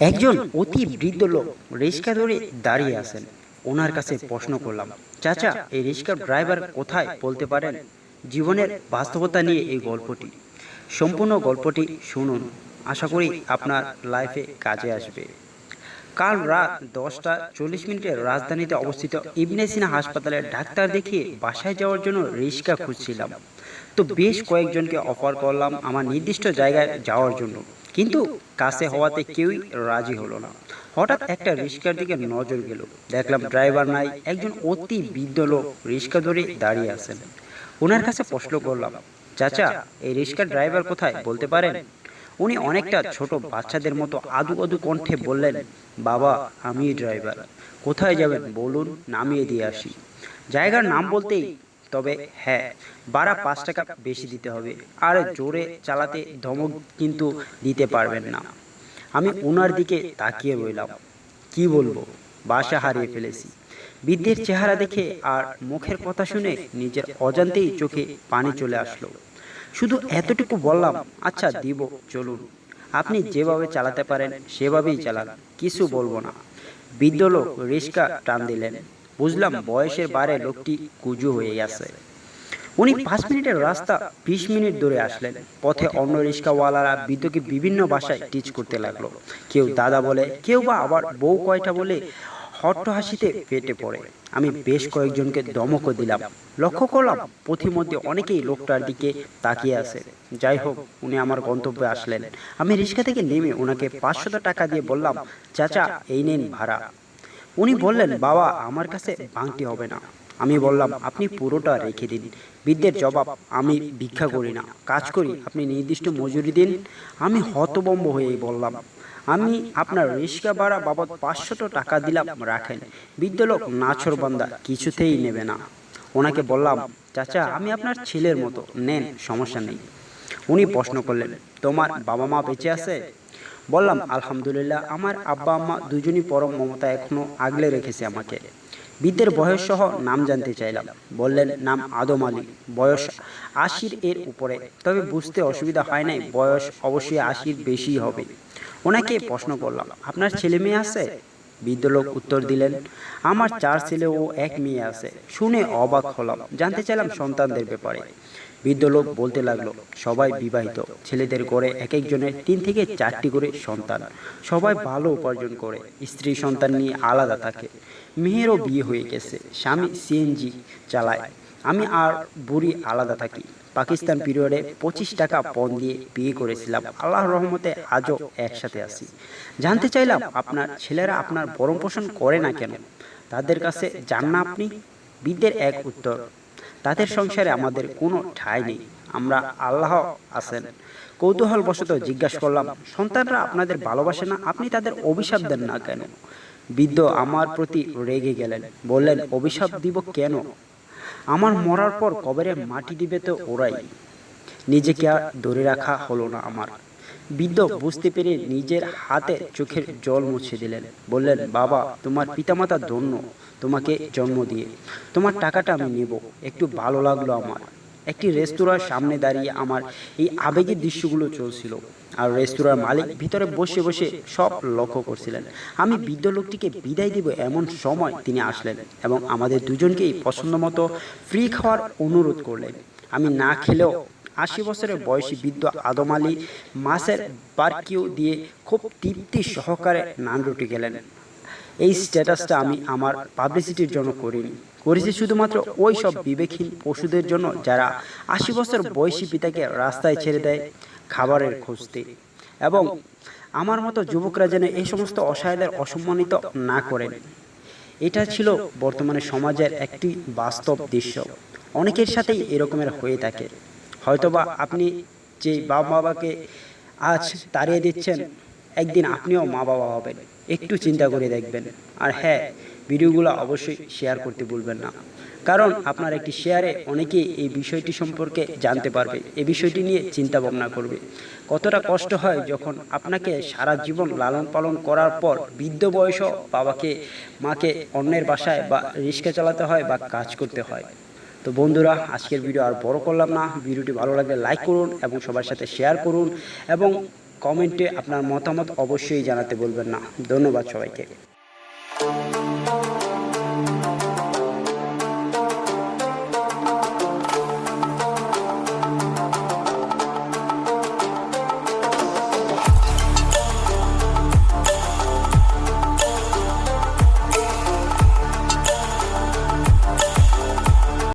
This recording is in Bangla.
একজন অতি বৃদ্ধ লোক রিক্সা ধরে দাঁড়িয়ে আছেন। ওনার কাছে প্রশ্ন করলাম চাচা এই রিক্সার ড্রাইভার কোথায়? বলতে পারেন জীবনের বাস্তবতা নিয়ে এই গল্পটি। সম্পূর্ণ গল্পটি শুনুন। আশা করি আপনার লাইফে কাজে আসবে। কাল রাত দশটা চল্লিশ মিনিটে রাজধানীতে অবস্থিত ইবনে সিনা হাসপাতালে ডাক্তার দেখিয়ে বাসায় যাওয়ার জন্য রিক্সা খুঁজছিলাম। তো বেশ কয়েকজনকে অফার করলাম আমার নির্দিষ্ট জায়গায় যাওয়ার জন্য কিন্তু কাছে হওয়াতে কেউই রাজি হলো না। হঠাৎ একটা রিক্সার দিকে নজর গেল। দেখলাম ড্রাইভার নাই একজন অতি বৃদ্ধ লোক রিক্সা ধরে দাঁড়িয়ে আছেন। ওনার কাছে প্রশ্ন করলাম চাচা এই রিক্সার ড্রাইভার কোথায় বলতে পারেন? উনি অনেকটা ছোট বাচ্চাদের মতো আদু আদু কণ্ঠে বললেন বাবা আমি ড্রাইভার কোথায় যাবেন? বলুন নামিয়ে দিয়ে আসি। জায়গার নাম বলতেই তবে হ্যাঁ বারা পাঁচ টাকা বেশি দিতে হবে। আর জোরে চালাতে ধমক কিন্তু দিতে পারবেন না। আমি ওনার দিকে তাকিয়ে রইলাম। কি বলব? বাসা হারিয়ে ফেলেছি। বৃদ্ধের চেহারা দেখে আর মুখের কথা শুনে নিজের অজান্তেই চোখে পানি চলে আসলো। শুধু এতটুকু বললাম আচ্ছা দিব, চলুন। আপনি যেভাবে চালাতে পারেন, সেভাবেই চালান। কিছু বলব না। বৃদ্ধ লোক রিক্সা টান দিলেন। বুঝলাম বয়সের বারে লোকটি কুজু হয়ে গেছে। উনি পাঁচ মিনিটের রাস্তা বিশ মিনিট ধরে আসলেন। পথে অন্য রিক্সাওয়ালারা বৃদ্ধকে বিভিন্ন ভাষায় টিচ করতে লাগল। কেউ দাদা বলে, কেউ বা আবার বউ কয়টা বলে হট্ট হাসিতে ফেটে পড়ে। আমি বেশ কয়েকজনকে দমকও দিলাম। লক্ষ্য করলাম পথিমধ্যে অনেকেই লোকটার দিকে তাকিয়ে আছে। যাই হোক, উনি আমার গন্তব্যে আসলেন। আমি রিক্সা থেকে নেমে ওনাকে পাঁচশত টাকা দিয়ে বললাম, চাচা, এই নেন ভাড়া। উনি বললেন, বাবা, আমার কাছে ভাঙটি হবে না। আমি বললাম, আপনি পুরোটা রেখে দিন। বৃদ্ধের জবাব, আমি ভিক্ষা করি না। কাজ করি, আপনি নির্দিষ্ট মজুরি দিন। আমি হতবম্ব হয়েই বললাম, আমি আপনার রিক্সা ভাড়া বাবদ পাঁচশত টাকা দিলাম, রাখেন। বৃদ্ধ লোক নাছর বান্দা কিছুতেই নেবে না। ওনাকে বললাম, চাচা, আমি আপনার ছেলের মতো। নেন, সমস্যা নেই। উনি প্রশ্ন করলেন, তোমার বাবা মা বেঁচে আছে? বললাম, আলহামদুলিল্লাহ, আমার আব্বা আম্মা দুজনই পরম মমতা এখনও আগলে রেখেছে আমাকে। বৃদ্ধের বয়স সহ নাম জানতে চাইলাম। বললেন, নাম আদম আলী। বয়স আশির এর উপরে। তবে বুঝতে অসুবিধা হয় নাই, বয়স অবশ্যই আশির বেশি হবে। ওনাকে প্রশ্ন করলাম, আপনার ছেলে মেয়ে আছে? বৃদ্ধ লোক উত্তর দিলেন, আমার চার ছেলে ও এক মেয়ে আছে। শুনে অবাক হলাম, জানতে চাইলাম সন্তানদের ব্যাপারে। বৃদ্ধ লোক বলতে লাগল, সবাই বিবাহিত। ছেলেদের করে এক একজনের তিন থেকে চারটি করে সন্তান। সবাই ভালো উপার্জন করে। স্ত্রী সন্তান নিয়ে আলাদা থাকে। মেয়েরও বিয়ে হয়ে গেছে। স্বামী সিএনজি চালায়। আমি আর বুড়ি আলাদা থাকি। পাকিস্তান পিরিয়ডে পঁচিশ টাকা পণ দিয়ে বিয়ে করেছিলাম। আল্লাহর রহমতে আজও একসাথে আছি। জানতে চাইলাম, আপনার ছেলেরা আপনার ভরণ পোষণ করে না কেন? তাদের কাছে যান না আপনি? বৃদ্ধের এক উত্তর তাদের সংসারে আমাদের কোনো ঠাঁই নেই। আমরা আল্লাহ আছেন। কৌতূহল বশত জিজ্ঞাসা করলাম সন্তানরা আপনাদের ভালোবাসে না? আপনি তাদের অভিশাপ দেন না কেন? বৃদ্ধ আমার প্রতি রেগে গেলেন। বললেন অভিশাপ দিব কেন? আমার মরার পর কবরে মাটি দিবে তো ওরাই। নিজেকে আর ধরে রাখা হলো না আমার। বৃদ্ধ বুঝতে পেরে নিজের হাতে চোখের জল মুছে দিলেন। বললেন, বাবা, তোমার পিতামাতা ধন্য, তোমাকে জন্ম দিয়ে। তোমার টাকাটা আমি নেব, একটু ভালো লাগল আমার। একটি রেস্তোরাঁর সামনে দাঁড়িয়ে আমার এই আবেগের দৃশ্যগুলো চলছিল। আর রেস্তোরাঁর মালিক ভিতরে বসে বসে সব লক্ষ্য করছিলেন। আমি বৃদ্ধ লোকটিকে বিদায় দিব এমন সময় তিনি আসলেন এবং আমাদের দুজনকেই পছন্দ মতো ফ্রি খাওয়ার অনুরোধ করলেন। আমি না খেলেও আশি বছরের বয়সী বৃদ্ধ আদম আলী মাছের বারকিউ দিয়ে খুব তৃপ্তি সহকারে নান রুটি গেলেন। এই স্ট্যাটাসটা আমি আমার পাবলিসিটির জন্য করিনি। করেছি শুধুমাত্র ওই সব বিবেকহীন পশুদের জন্য যারা আশি বছর বয়সী পিতাকে রাস্তায় ছেড়ে দেয় খাবারের খুঁজতে। এবং আমার মতো যুবকরা যেন এই সমস্ত অসহায়দের অসম্মানিত না করেন। এটা ছিল বর্তমানে সমাজের একটি বাস্তব দৃশ্য। অনেকের সাথেই এরকমের হয়ে থাকে। হয়তোবা আপনি যে বাবা বাবাকে আজ তাড়িয়ে দিচ্ছেন একদিন আপনিও মা বাবা হবেন। একটু চিন্তা করে দেখবেন। আর হ্যাঁ ভিডিওগুলো অবশ্যই শেয়ার করতে ভুলবেন না। কারণ আপনার একটি শেয়ারে অনেকেই এই বিষয়টি সম্পর্কে জানতে পারবে। এই বিষয়টি নিয়ে চিন্তা ভাবনা করবে। কতটা কষ্ট হয় যখন আপনাকে সারা জীবন লালন পালন করার পর বৃদ্ধ বয়সও বাবাকে মাকে অন্যের বাসায় বা রিক্সা চালাতে হয় বা কাজ করতে হয়। তো বন্ধুরা, আজকের ভিডিও আর বড় করলাম না। ভিডিওটি ভালো লাগলে লাইক করুন এবং সবার সাথে শেয়ার করুন এবং কমেন্টে আপনার মতামত অবশ্যই জানাতে বলবেন না। ধন্যবাদ সবাইকে।